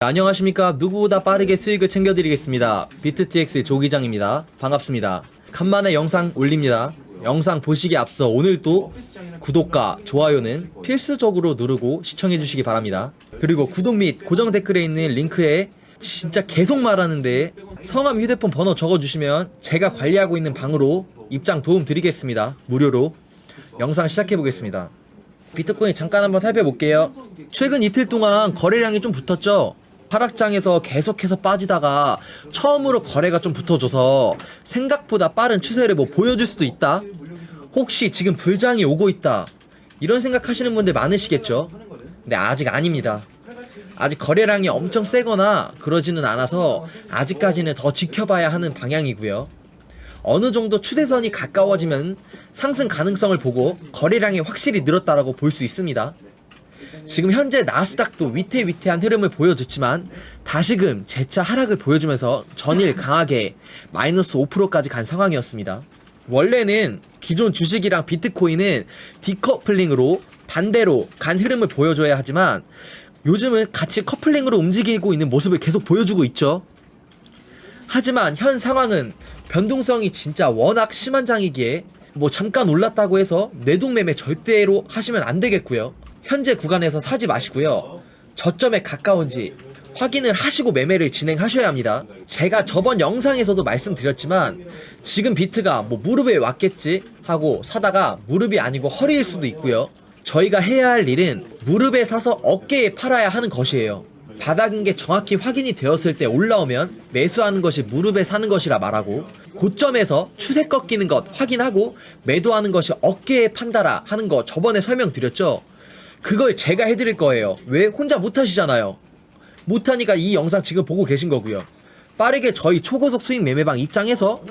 안녕하십니까. 누구보다 빠르게 수익을 챙겨드리겠습니다. 비트TX 조기장입니다. 반갑습니다. 간만에 영상 올립니다. 영상 보시기 앞서 오늘도 구독과 좋아요는 필수적으로 누르고 시청해주시기 바랍니다. 그리고 구독 및 고정 댓글에 있는 링크에 진짜 계속 말하는데 성함 휴대폰 번호 적어주시면 제가 관리하고 있는 방으로 입장 도움 드리겠습니다. 무료로 영상 시작해 보겠습니다. 비트코인 잠깐 한번 살펴볼게요. 최근 이틀 동안 거래량이 좀 붙었죠? 하락장에서 계속해서 빠지다가 처음으로 거래가 좀 붙어줘서 생각보다 빠른 추세를 뭐 보여줄 수도 있다? 혹시 지금 불장이 오고 있다? 이런 생각하시는 분들 많으시겠죠? 근데 아직 아닙니다. 아직 거래량이 엄청 세거나 그러지는 않아서 아직까지는 더 지켜봐야 하는 방향이고요. 어느 정도 추세선이 가까워지면 상승 가능성을 보고 거래량이 확실히 늘었다라고 볼 수 있습니다. 지금 현재 나스닥도 위태위태한 흐름을 보여줬지만 다시금 재차 하락을 보여주면서 전일 강하게 마이너스 5%까지 간 상황이었습니다. 원래는 기존 주식이랑 비트코인은 디커플링으로 반대로 간 흐름을 보여줘야 하지만 요즘은 같이 커플링으로 움직이고 있는 모습을 계속 보여주고 있죠. 하지만 현 상황은 변동성이 진짜 워낙 심한 장이기에 뭐 잠깐 올랐다고 해서 내동매매 절대로 하시면 안 되겠고요. 현재 구간에서 사지 마시고요. 저점에 가까운지 확인을 하시고 매매를 진행하셔야 합니다. 제가 저번 영상에서도 말씀드렸지만 지금 비트가 뭐 무릎에 왔겠지 하고 사다가 무릎이 아니고 허리일 수도 있고요. 저희가 해야 할 일은 무릎에 사서 어깨에 팔아야 하는 것이에요. 바닥인 게 정확히 확인이 되었을 때 올라오면 매수하는 것이 무릎에 사는 것이라 말하고 고점에서 추세 꺾이는 것 확인하고 매도하는 것이 어깨에 판다라 하는 거 저번에 설명드렸죠. 그걸 제가 해드릴 거예요. 왜 혼자 못하시잖아요. 못하니까 이 영상 지금 보고 계신 거고요. 빠르게 저희 초고속 수익 매매방 입장에서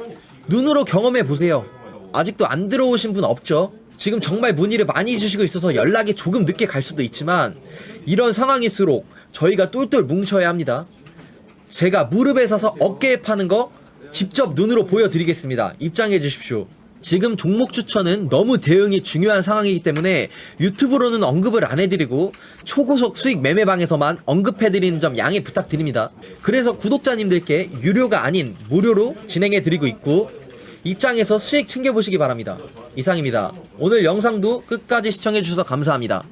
눈으로 경험해 보세요. 아직도 안 들어오신 분 없죠? 지금 정말 문의를 많이 주시고 있어서 연락이 조금 늦게 갈 수도 있지만 이런 상황일수록 저희가 똘똘 뭉쳐야 합니다. 제가 무릎에 사서 어깨에 파는 거 직접 눈으로 보여드리겠습니다. 입장해 주십시오. 지금 종목 추천은 너무 대응이 중요한 상황이기 때문에 유튜브로는 언급을 안 해드리고 초고속 수익 매매방에서만 언급해드리는 점 양해 부탁드립니다. 그래서 구독자님들께 유료가 아닌 무료로 진행해드리고 있고 입장에서 수익 챙겨보시기 바랍니다. 이상입니다. 오늘 영상도 끝까지 시청해주셔서 감사합니다.